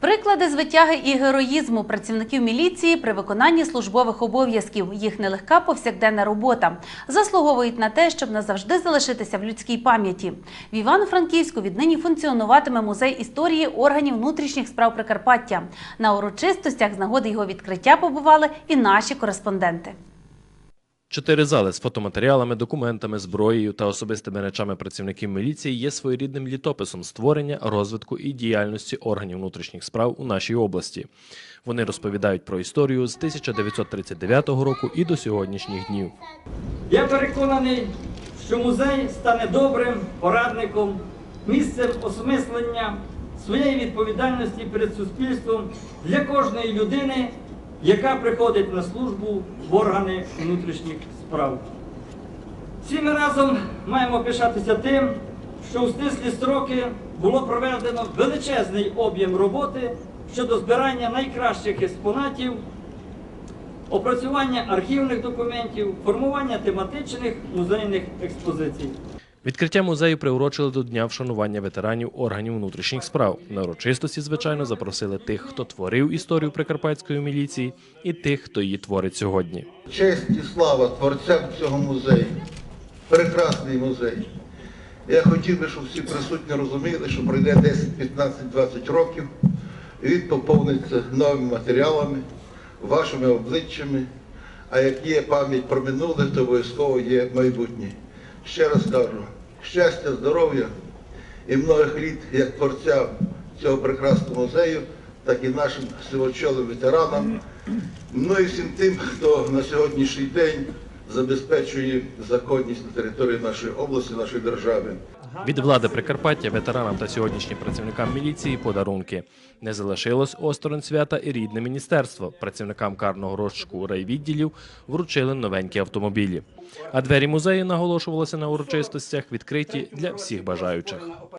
Приклади звитяги і героїзму працівників міліції при виконанні службових обов'язків. Їх нелегка повсякденна робота заслуговують на те, щоб назавжди залишитися в людській пам'яті. В Івано-Франківську віднині функціонуватиме музей історії органів внутрішніх справ Прикарпаття. На урочистостях з нагоди його відкриття побували і наші кореспонденти. Чотири зали з фотоматеріалами, документами, зброєю та особистими речами працівників міліції є своєрідним літописом створення, розвитку і діяльності органів внутрішніх справ у нашій області. Вони розповідають про історію з 1939 року і до сьогоднішніх днів. Я переконаний, що музей стане добрим порадником, місцем осмислення своєї відповідальності перед суспільством для кожної людини, яка приходить на службу в органи внутрішніх справ. Всі ми разом маємо пишатися тим, що у стислі строки було проведено величезний об'єм роботи щодо збирання найкращих експонатів опрацювання архівних документів, формування тематичних музейних експозицій. Відкриття музею приурочили до Дня вшанування ветеранів органів внутрішніх справ. На урочистості, звичайно, запросили тих, хто творив історію прикарпатської міліції, і тих, хто її творить сьогодні. Честь і слава творцям цього музею. Прекрасний музей. Я хотів би, щоб всі присутні розуміли, що пройде 10, 15, 20 років, і він поповниться новими матеріалами, вашими обличчями. А як є пам'ять про минуле, то обов'язково є майбутнє. Ще раз кажу, щастя, здоров'я і многих літ як творцям цього прекрасного музею, так і нашим сивочолим ветеранам. Ну і всім тим, хто на сьогоднішній день забезпечує законність на території нашої області, нашої держави. Від влади Прикарпаття ветеранам та сьогоднішнім працівникам міліції подарунки. Не залишилось осторонь свята і рідне міністерство. Працівникам карного розшуку райвідділів вручили новенькі автомобілі. А двері музею наголошувалося на урочистостях відкриті для всіх бажаючих.